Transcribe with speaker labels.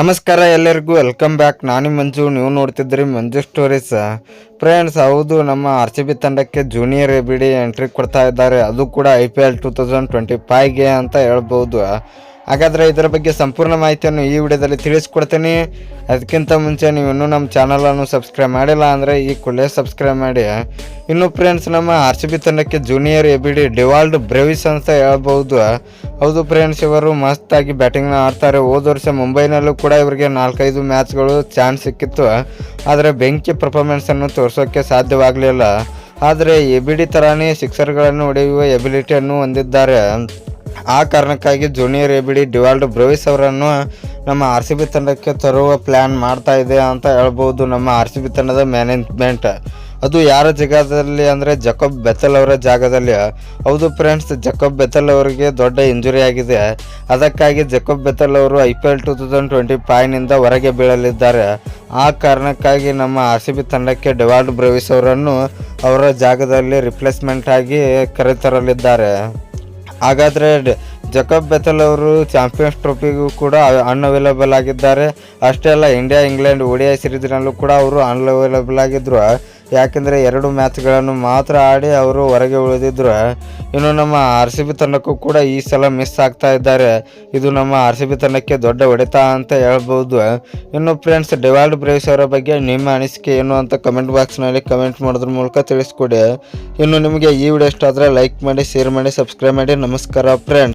Speaker 1: ನಮಸ್ಕಾರ ಎಲ್ಲರಿಗೂ welcome back ನಾನು ಮಂಜು, ನೀವು ನೋಡ್ತಿದ್ರಿ ಮಂಜು ಸ್ಟೋರೀಸ್ ಫ್ರೆಂಡ್ಸ್ ಹೌದು, ನಮ್ಮ ಆರ್ ಸಿ ಬಿ ತಂಡಕ್ಕೆ junior A B D entry ಕೊಡ್ತಾ ಇದ್ದಾರೆ. ಅದು ಕೂಡ I P L two thousand twenty ಫೈವ್ಗೆ ಅಂತ ಹೇಳ್ಬೋದು. ಹಾಗಾದರೆ ಇದರ ಬಗ್ಗೆ ಸಂಪೂರ್ಣ ಮಾಹಿತಿಯನ್ನು ಈ ವಿಡಿಯೋದಲ್ಲಿ ತಿಳಿಸ್ಕೊಡ್ತೀನಿ. ಅದಕ್ಕಿಂತ ಮುಂಚೆ ನೀವು ಇನ್ನೂ ನಮ್ಮ ಚಾನಲನ್ನು ಸಬ್ಸ್ಕ್ರೈಬ್ ಮಾಡಿಲ್ಲ ಅಂದರೆ ಈ ಕೂಡಲೇ ಸಬ್ಸ್ಕ್ರೈಬ್ ಮಾಡಿ. ಇನ್ನು ಫ್ರೆಂಡ್ಸ್ ನಮ್ಮ ಆರ್ ಸಿ ಬಿ ತಂಡಕ್ಕೆ junior A B D Dewald Brevis ಅಂತ ಹೇಳ್ಬೋದು. ಹೌದು ಫ್ರೆಂಡ್ಸ್, ಇವರು ಮಸ್ತ್ ಆಗಿ ಬ್ಯಾಟಿಂಗ್ನ ಆಡ್ತಾರೆ. ಹೋದ ವರ್ಷ ಮುಂಬೈನಲ್ಲೂ ಕೂಡ ಇವರಿಗೆ ನಾಲ್ಕೈದು ಮ್ಯಾಚ್ಗಳು ಚಾನ್ಸ್ ಸಿಕ್ಕಿತ್ತು. ಆದರೆ ಬೆಂಕಿ ಪರ್ಫಾರ್ಮೆನ್ಸನ್ನು ತೋರಿಸೋಕ್ಕೆ ಸಾಧ್ಯವಾಗಲಿಲ್ಲ. ಆದರೆ ಎ ಬಿ ಡಿ ಥರಾನೇ ಸಿಕ್ಸರ್ಗಳನ್ನು ಹೊಡೆಯುವ ಎಬಿಲಿಟಿಯನ್ನು ಹೊಂದಿದ್ದಾರೆ. ಆ ಕಾರಣಕ್ಕಾಗಿ junior A B D Dewald Brevis ಅವರನ್ನು ನಮ್ಮ ಆರ್ ಸಿ ಬಿ ತಂಡಕ್ಕೆ ತರುವ ಪ್ಲ್ಯಾನ್ ಮಾಡ್ತಾ ಇದೆ ಅಂತ ಹೇಳ್ಬೋದು ನಮ್ಮ ಆರ್ ಸಿ ಬಿ ತಂಡದ ಮ್ಯಾನೇಜ್ಮೆಂಟ್ ಅದು ಯಾರ ಜಾಗದಲ್ಲಿ ಅಂದರೆ ಜಕಬ್ ಬೆತ್ತಲ್ ಅವರ ಜಾಗದಲ್ಲಿ. ಹೌದು ಫ್ರೆಂಡ್ಸ್ ಜಕಬ್ ಬೆತ್ತಲ್ ಅವರಿಗೆ ದೊಡ್ಡ ಇಂಜುರಿ ಆಗಿದೆ. ಅದಕ್ಕಾಗಿ ಜಕಬ್ ಬೆತ್ತಲ್ ಅವರು I P L two thousand twenty ಫೈವ್ನಿಂದ ಹೊರಗೆ ಬೀಳಲಿದ್ದಾರೆ. ಆ ಕಾರಣಕ್ಕಾಗಿ ನಮ್ಮ ಆರ್ ಸಿ ಬಿ ತಂಡಕ್ಕೆ ಡೆವಾಲ್ಡ್ ಬ್ರೇವಿಸ್ ಅವರನ್ನು ಅವರ ಜಾಗದಲ್ಲಿ ರಿಪ್ಲೇಸ್ಮೆಂಟ್ ಆಗಿ ಕರೆತರಲಿದ್ದಾರೆ. ಹಾಗಾದರೆ ಜಕಬ್ ಬೆತಲ್ ಅವರು ಚಾಂಪಿಯನ್ಸ್ ಟ್ರೋಫಿಗೂ ಕೂಡ ಅನ್ಅವೈಲಬಲ್ ಆಗಿದ್ದಾರೆ. ಅಷ್ಟೇ ಅಲ್ಲ ಇಂಡಿಯಾ ಇಂಗ್ಲೆಂಡ್ ಒಡಿಯಾ ಸಿರೀಸ್ನಲ್ಲೂ ಕೂಡ ಅವರು ಅನ್ಅವೈಲಬಲ್ ಆಗಿದ್ದರು ಯಾಕೆಂದರೆ ಎರಡು ಮ್ಯಾಚ್ಗಳನ್ನು ಮಾತ್ರ ಆಡಿ ಅವರು ಹೊರಗೆ ಉಳಿದಿದ್ರು. ಇನ್ನು ನಮ್ಮ ಆರ್ ಸಿ ಬಿ ತಂಡಕ್ಕೂ ಕೂಡ ಈ ಸಲ ಮಿಸ್ ಆಗ್ತಾ ಇದ್ದಾರೆ. ಇದು ನಮ್ಮ ಆರ್ ಸಿ ಬಿ ತಂಡಕ್ಕೆ ದೊಡ್ಡ ಹೊಡೆತ ಅಂತ ಹೇಳ್ಬೋದು. ಇನ್ನು ಫ್ರೆಂಡ್ಸ್ ಡಿವಾಲ್ಡ್ ಬ್ರೇವ್ಸ್ ಅವರ ಬಗ್ಗೆ ನಿಮ್ಮ ಅನಿಸಿಕೆ ಏನು ಅಂತ ಕಮೆಂಟ್ ಬಾಕ್ಸ್ನಲ್ಲಿ ಕಮೆಂಟ್ ಮಾಡೋದ್ರ ಮೂಲಕ ತಿಳಿಸ್ಕೊಡಿ. ಇನ್ನು ನಿಮಗೆ ಈ ವಿಡಿಯೋ ಇಷ್ಟ ಆದರೆ ಲೈಕ್ ಮಾಡಿ ಶೇರ್ ಮಾಡಿ ಸಬ್ಸ್ಕ್ರೈಬ್ ಮಾಡಿ. ನಮಸ್ಕಾರ ಫ್ರೆಂಡ್ಸ್